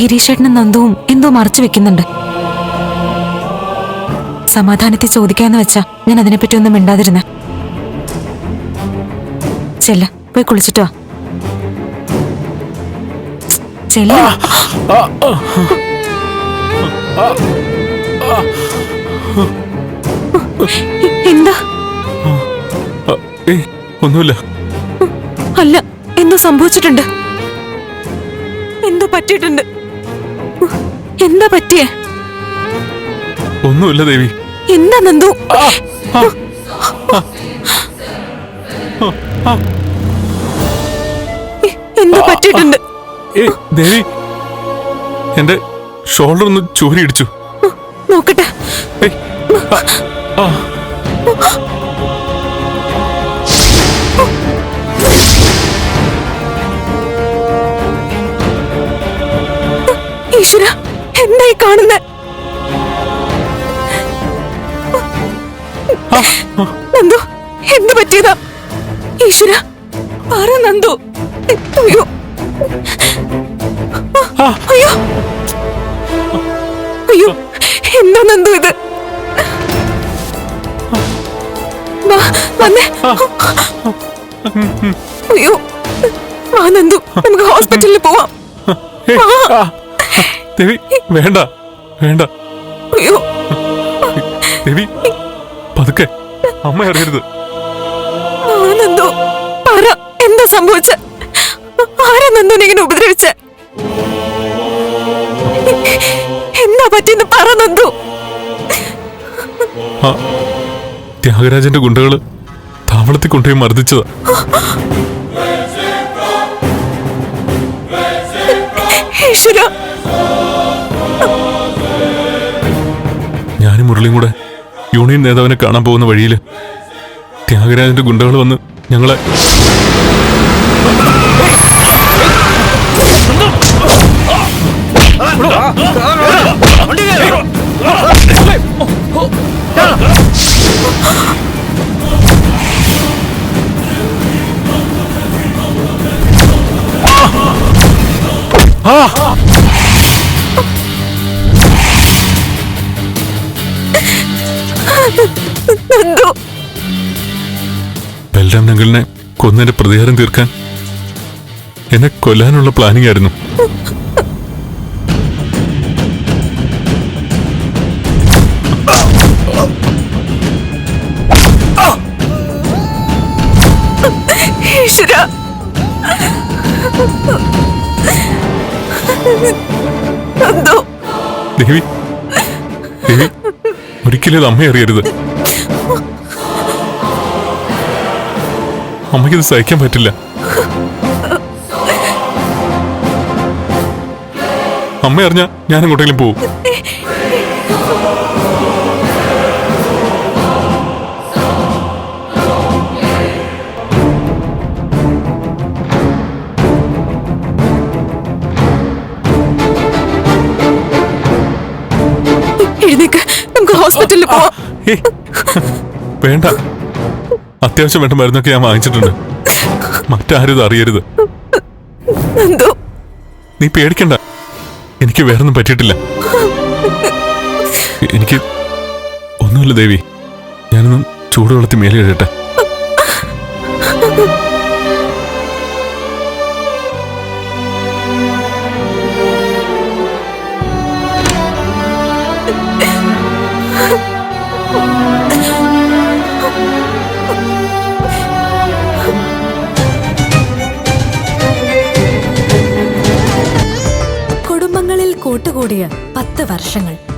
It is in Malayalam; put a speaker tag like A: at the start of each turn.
A: ഗിരീഷേട്ടനും നന്ദുവും എന്തോ മറച്ചു വെക്കുന്നുണ്ട്. സമാധാനത്തിൽ ചോദിക്കാന്ന് വെച്ചാ ഞാൻ അതിനെപ്പറ്റി ഒന്നും മിണ്ടാതിരുന്ന. ചെല്ല പോയി കുളിച്ചിട്ടോ ചെല്ല. എന്താ?
B: ഒന്നുമില്ല.
A: അല്ല എന്തോ സംഭവിച്ചിട്ടുണ്ട്. എന്തോ പറ്റിയിട്ടുണ്ട്. എന്താ പറ്റിയേ?
B: ഒന്നുമില്ല ദേവി.
A: എന്താ നന്ദു? എന്താ പറ്റിയിട്ടുണ്ട്?
B: ദേവി എന്റെ ഷോൾഡർ ഒന്ന് ചോരി ഇടിച്ചു.
A: നോക്കട്ടെ. ഈശ്വര. എന്തായി കാണുന്നത് നന്ദു എന്ത് പറ്റിയതാ? ഈശ്വര പറ നന്ദു. അയ്യോ. അയ്യോ. അയ്യോ എന്താ നന്ദു ഇത്? വന്നേ. അയ്യോ വാ നന്ദു നമുക്ക് ഹോസ്പിറ്റലിൽ പോവാം.
B: ദേവി വേണ്ട വേണ്ട.
A: അയ്യോ.
B: ദേവി പതുക്കെ. അമ്മ അറിയരുത്
A: നന്ദു പറ എന്താ സംഭവിച്ച? ആരാ നന്ദുനെ ഇങ്ങനെ ഉപദ്രവിച്ച? എന്താ പറ്റിയെന്ന് പറ നന്ദു.
B: ആ ത്യാഗരാജന്റെ ഗുണ്ടകൾ താവളത്തിൽ കൊണ്ടുപോയി മർദ്ദിച്ചതാ.
A: ഈശ്വര
B: ഞാനും മുരളിയും കൂടെ യൂണിയൻ നേതാവിനെ കാണാൻ പോകുന്ന വഴിയിൽ ത്യാഗരാജന്റെ ഗുണ്ടകൾ വന്ന് ഞങ്ങളെ
A: നന്ദു
B: ബൽറാം ഞങ്ങളെ കൊന്നതിന്റെ പ്രതികാരം തീർക്കാൻ എന്നെ കൊല്ലാനുള്ള പ്ലാനിംഗ് ആയിരുന്നു. ദേവി ദേവി ഒരിക്കലും അമ്മ അറിയരുത്. അമ്മയ്ക്കിത് സഹിക്കാൻ പറ്റില്ല. അമ്മ അറിഞ്ഞ ഞാൻ എങ്ങോട്ടെങ്കിലും പോവും.
A: എഴുന്നേക്ക്. നമുക്ക് ഹോസ്പിറ്റലിൽ പോവാം.
B: വേണ്ട. അത്യാവശ്യം വേണ്ട മരുന്നൊക്കെ ഞാൻ വാങ്ങിച്ചിട്ടുണ്ട്. മറ്റാരും ഇത് അറിയരുത്.
A: എന്തോ?
B: നീ പേടിക്കണ്ട. എനിക്ക് വേറൊന്നും പറ്റിയിട്ടില്ല. എനിക്ക് ഒന്നുമില്ല ദേവി. ഞാനൊന്നും ചൂടുവെള്ളത്തിൽ മേലെ ഇടട്ടെ
C: കൂട്ടുകൂടിയ പത്ത് വർഷങ്ങൾ.